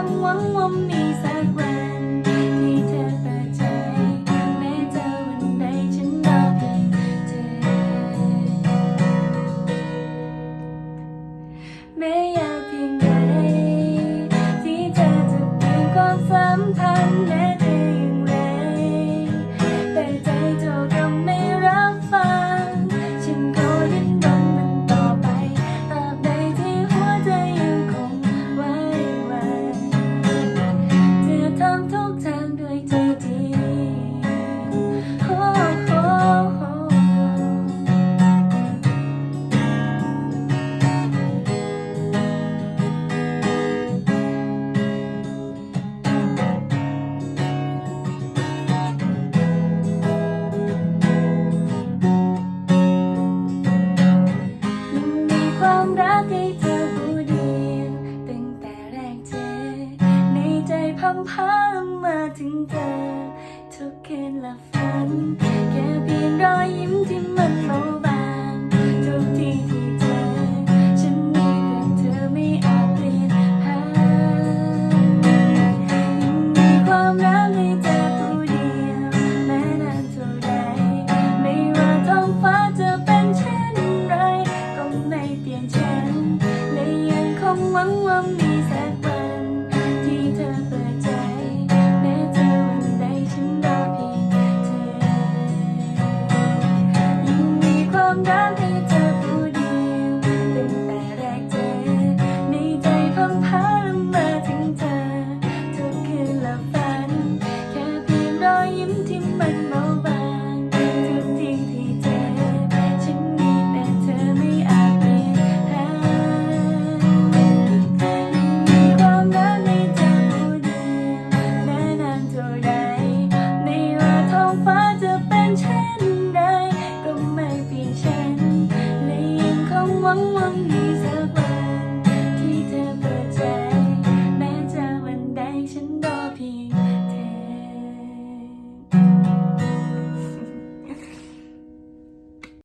คำหวังว่ามีแสัำพาเรามาถึงเธอ ทุกเคืนและฝัน แค่เพียงรอยยิ้มที่มันมอง เดินให้ วังวันนี้สักวันที่เธอเปิดใจ แม้จะวันใดฉันโดน